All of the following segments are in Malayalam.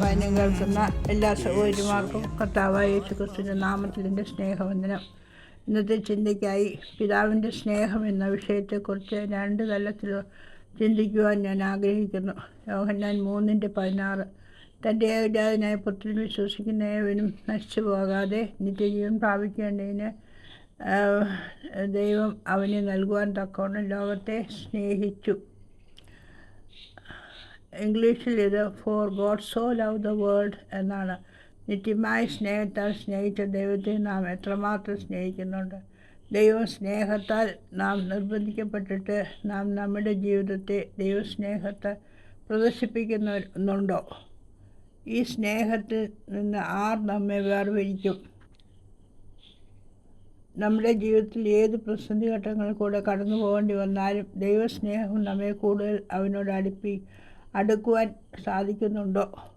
വചനം കേൾക്കുന്ന എല്ലാ സഹോദരിമാർക്കും കർത്താവായ യേശുക്രിസ്തുവിന്റെ നാമത്തിന്റെ സ്നേഹവന്ദനം. ഇന്നത്തെ ചിന്തയ്ക്കായി പിതാവിന്റെ സ്നേഹം എന്ന വിഷയത്തെക്കുറിച്ച് രണ്ട് തലത്തിൽ ചിന്തിക്കുവാൻ ഞാൻ ആഗ്രഹിക്കുന്നു. യോഹന്നാൻ മൂന്നിന്റെ പതിനാറ്. തന്റെ ഏകജാതനായ പുത്രൻ വിശ്വസിക്കുന്ന ഏവനും നശിച്ചു പോകാതെ നിത്യജീവൻ പ്രാപിക്കേണ്ടതിന് ദൈവം അവന് നൽകുവാൻ തക്കവണ്ണം ലോകത്തെ സ്നേഹിച്ചു. ഇംഗ്ലീഷിൽ ഇത് for God so love the world എന്നാണ്. നിത്യമായ സ്നേഹത്താൽ സ്നേഹിച്ച ദൈവത്തെ നാം എത്രമാത്രം സ്നേഹിക്കുന്നുണ്ട്. ദൈവ സ്നേഹത്താൽ നാം നിർബന്ധിക്കപ്പെട്ടിട്ട് നാം നമ്മുടെ ജീവിതത്തെ ദൈവസ്നേഹത്തെ പ്രദർശിപ്പിക്കുന്നുണ്ടോ? ഈ സ്നേഹത്തിൽ നിന്ന് ആർ നമ്മെ വേർവിരിക്കും നമ്മുടെ ജീവിതത്തിൽ ഏത് പ്രതിസന്ധി ഘട്ടങ്ങളിൽ കൂടെ കടന്നു പോകേണ്ടി വന്നാലും ദൈവസ്നേഹം നമ്മെ കൂടുതൽ അവനോട് അടുപ്പി അടുക്കുവാൻ സാധിക്കുന്നുണ്ടോ?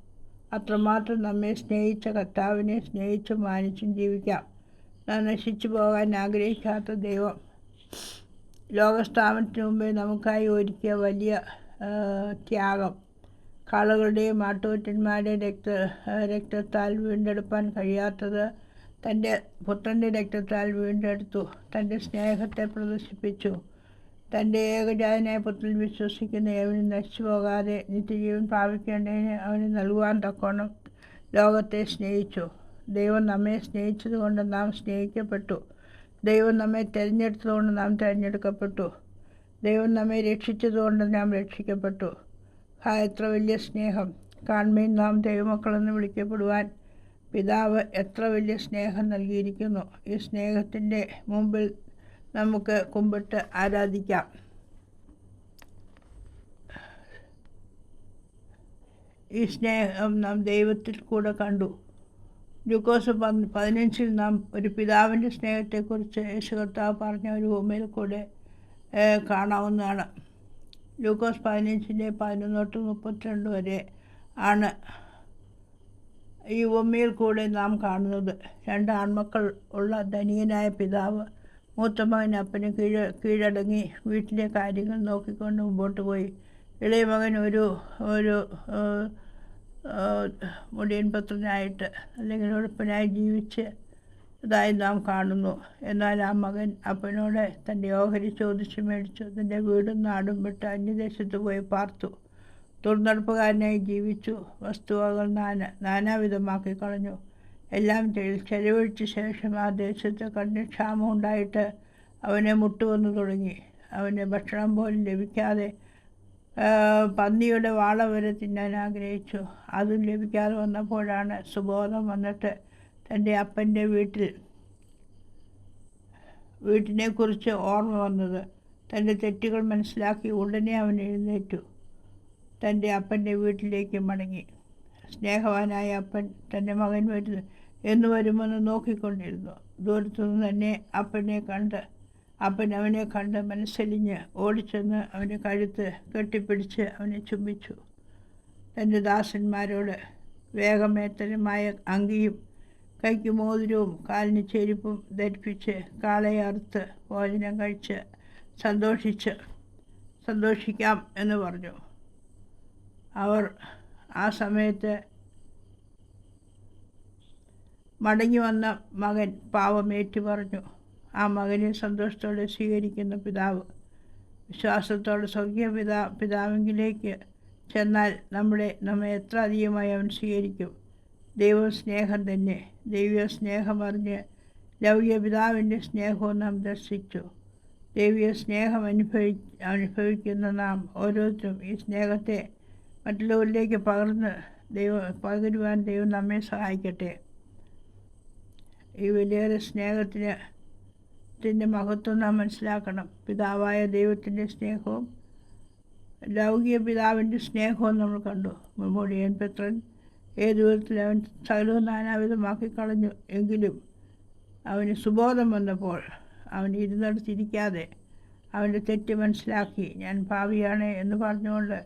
അത്രമാത്രം നമ്മെ സ്നേഹിച്ച കർത്താവിനെ സ്നേഹിച്ചും മാനിച്ചും ജീവിക്കാം. നാം നശിച്ചു പോകാൻ ആഗ്രഹിക്കാത്ത ദൈവം. ലോകസ്ഥാപനത്തിന് മുമ്പേ നമുക്കായി ഒരുക്കിയ വലിയ ത്യാഗം. കാളുകളുടെയും ആട്ടുകൊറ്റന്മാരുടെയും രക്ത രക്തത്താൽ വീണ്ടെടുപ്പാൻ കഴിയാത്തത് തന്റെ പുത്രന്റെ രക്തത്താൽ വീണ്ടെടുത്തു. തന്റെ സ്നേഹത്തെ പ്രദർശിപ്പിച്ചു. തന്റെ ഏകജാതനായ പുത്രൻ വിശ്വസിക്കുന്ന ഏവന് നശിച്ചു പോകാതെ നിത്യജീവൻ പ്രാപിക്കേണ്ടതിന് അവന് നൽകുവാൻ തക്കോണം ലോകത്തെ സ്നേഹിച്ചു. ദൈവം നമ്മെ സ്നേഹിച്ചതുകൊണ്ട് നാം സ്നേഹിക്കപ്പെട്ടു. ദൈവം നമ്മെ തിരഞ്ഞെടുത്തതുകൊണ്ട് നാം തിരഞ്ഞെടുക്കപ്പെട്ടു. ദൈവം നമ്മെ രക്ഷിച്ചതുകൊണ്ട് നാം രക്ഷിക്കപ്പെട്ടു. ഹാ എത്ര വലിയ സ്നേഹം. കാൺമീൻ നാം ദൈവമക്കളെന്ന് വിളിക്കപ്പെടുവാൻ പിതാവ് എത്ര വലിയ സ്നേഹം നൽകിയിരിക്കുന്നു. ഈ സ്നേഹത്തിന്റെ മുമ്പിൽ നമുക്ക് കുമ്പിട്ട് ആരാധിക്കാം. ഈ സ്നേഹം നാം ദൈവത്തിൽ കൂടെ കണ്ടു. ലൂക്കോസ് പതിനഞ്ചിൽ നാം ഒരു പിതാവിന്റെ സ്നേഹത്തെക്കുറിച്ച് യേശു കർത്താവ് പറഞ്ഞ ഒരു ഭൂമിയിൽ കൂടെ കാണാവുന്നതാണ്. ലൂക്കോസ് പതിനഞ്ചിന്റെ പതിനൊന്ന് തൊട്ട് മുപ്പത്തിരണ്ട് വരെ ആണ് ഈ ഭൂമിയിൽ കൂടെ നാം കാണുന്നത്. രണ്ട് ആൺമക്കൾ ഉള്ള ധനികനായ പിതാവ് മൂത്ത അപ്പന് കീഴ കീഴടങ്ങി വീട്ടിലെ കാര്യങ്ങൾ നോക്കിക്കൊണ്ട് മുമ്പോട്ട് പോയി. ഇളയ മകൻ ഒരു ഒരു മുടിയൻ പത്രനായിട്ട് അല്ലെങ്കിൽ ഉഴപ്പനായി ജീവിച്ച് ഇതായി നാം കാണുന്നു. എന്നാൽ ആ മകൻ അപ്പനോട് തന്റെ ഓഹരി ചോദിച്ച് മേടിച്ചു. തന്റെ വീടും നാടും വിട്ട് അന്യദേശത്ത് പോയി പാർത്തു. തുറന്നടപ്പുകാരനായി ജീവിച്ചു. വസ്തുവകൾ നാന നാനാവിധമാക്കി കളഞ്ഞു. എല്ലാം ചെലവഴിച്ച ശേഷം ആ ദേശത്ത് ക്ഷാമം ഉണ്ടായിട്ട് അവനെ മുട്ടുവന്നു തുടങ്ങി. അവന് ഭക്ഷണം പോലും ലഭിക്കാതെ പന്നിയുടെ വാള വരെ തിന്നാൻ ആഗ്രഹിച്ചു. അതും ലഭിക്കാതെ വന്നപ്പോഴാണ് സുബോധം വന്നിട്ട് തന്റെ അപ്പന്റെ വീട്ടിൽ വീട്ടിനെക്കുറിച്ച് ഓർമ്മ വന്നത്. തന്റെ തെറ്റുകൾ മനസ്സിലാക്കി ഉടനെ അവൻ എഴുന്നേറ്റു. തന്റെ അപ്പന്റെ വീട്ടിലേക്ക് മടങ്ങി. സ്നേഹവാനായ അപ്പൻ തന്റെ മകൻ വരുന്നു എന്ന് വരുമെന്ന് നോക്കിക്കൊണ്ടിരുന്നു. ദൂരത്തുനിന്ന് തന്നെ അപ്പനെ കണ്ട് അപ്പൻ അവനെ കണ്ട് മനസ്സലിഞ്ഞ് ഓടിച്ചെന്ന് അവന്റെ കഴുത്ത് കെട്ടിപ്പിടിച്ച് അവനെ ചുംബിച്ചു. തന്റെ ദാസന്മാരോട് വേഗമേത്തരമായ അങ്കിയും കൈക്ക് മോതിരവും കാലിന് ചെരുപ്പും ധരിപ്പിച്ച് കാളയറുത്ത് ഭോജനം കഴിച്ച് സന്തോഷിച്ച് സന്തോഷിക്കാം എന്ന് പറഞ്ഞു. അവർ ആ സമയത്ത് മടങ്ങി വന്ന മകൻ പാവമേറ്റു പറഞ്ഞു ആ മകനെ സന്തോഷത്തോടെ സ്വീകരിക്കുന്ന പിതാവ്. വിശ്വാസത്തോടെ സ്വർഗീയ പിതാ പിതാവിങ്കിലേക്ക് ചെന്നാൽ നമ്മുടെ നമ്മെ എത്ര അധികമായി അവൻ സ്വീകരിക്കും. ദൈവസ്നേഹം തന്നെ. ദൈവീയ സ്നേഹം അറിഞ്ഞ് ലൗകിക പിതാവിന്റെ സ്നേഹവും നാം ദർശിച്ചു. ദൈവീയ സ്നേഹം അനുഭവി അനുഭവിക്കുന്ന നാം ഓരോരുത്തരും ഈ സ്നേഹത്തെ മറ്റുള്ളവരിലേക്ക് പകർന്ന് ദൈവം പകരുവാൻ ദൈവം നമ്മെ സഹായിക്കട്ടെ. ഈ വലിയൊരു സ്നേഹത്തിന് ത്തിന്റെ മഹത്വം നാം മനസ്സിലാക്കണം. പിതാവായ ദൈവത്തിന്റെ സ്നേഹവും ലൗകിക പിതാവിന്റെ സ്നേഹവും നമ്മൾ കണ്ടു. മുമ്പോടിയൻ പുത്രൻ ഏത് വിധത്തിൽ അവൻ സകലവും നാനാവിധമാക്കി കളഞ്ഞു എങ്കിലും അവന് സുബോധം വന്നപ്പോൾ അവൻ ഇരുന്നിടത്തിരിക്കാതെ അവന്റെ തെറ്റ് മനസ്സിലാക്കി. ഞാൻ ഭാവിയാണ് എന്ന് പറഞ്ഞുകൊണ്ട്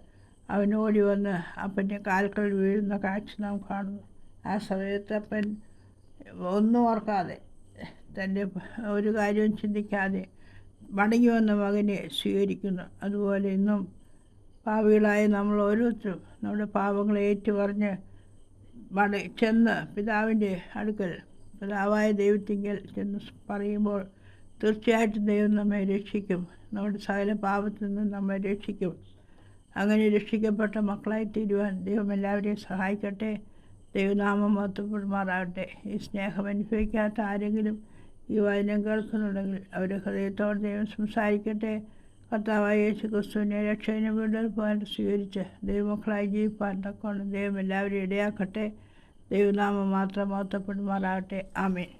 അവൻ ഓടി വന്ന് അപ്പന്റെ കാൽക്കൾ വീഴുന്ന കാഴ്ച നാം കാണുന്നു. ആ സമയത്ത് അപ്പൻ ഒന്നും ഓർക്കാതെ തന്റെ ഒരു കാര്യവും ചിന്തിക്കാതെ മടങ്ങി വന്ന മകനെ സ്വീകരിക്കുന്നു. അതുപോലെ ഇന്നും പാവികളായ നമ്മൾ ഓരോരുത്തരും നമ്മുടെ പാവങ്ങളെ ഏറ്റുപറഞ്ഞ് മട ചെന്ന് പിതാവിന്റെ അടുക്കൽ പിതാവായ ദൈവത്തിങ്കൽ ചെന്ന് പറയുമ്പോൾ തീർച്ചയായിട്ടും ദൈവം നമ്മെ രക്ഷിക്കും. നമ്മുടെ സകല പാപത്തിൽ നിന്ന് നമ്മെ രക്ഷിക്കും. അങ്ങനെ രക്ഷിക്കപ്പെട്ട മക്കളായി തീരുവാൻ ദൈവം എല്ലാവരെയും സഹായിക്കട്ടെ. ദൈവനാമം മഹത്വപ്പെടുമാറാകട്ടെ ഈ സ്നേഹം അനുഭവിക്കാത്ത ആരെങ്കിലും ഈ വചനം കേൾക്കുന്നുണ്ടെങ്കിൽ അവരുടെ ഹൃദയത്തോടെ ദൈവം സംസാരിക്കട്ടെ. കർത്താവായ യേശു ക്രിസ്തുവിനെ രക്ഷകനെ വീണ്ടും പോകാൻ സ്വീകരിച്ച് ദൈവമക്കളായി ജീവിപ്പാൻ തക്കോണം ദൈവം എല്ലാവരും ഇടയാക്കട്ടെ. ദൈവനാമം മാത്രം മഹത്വപ്പെടുമാറാകട്ടെ. ആമേൻ.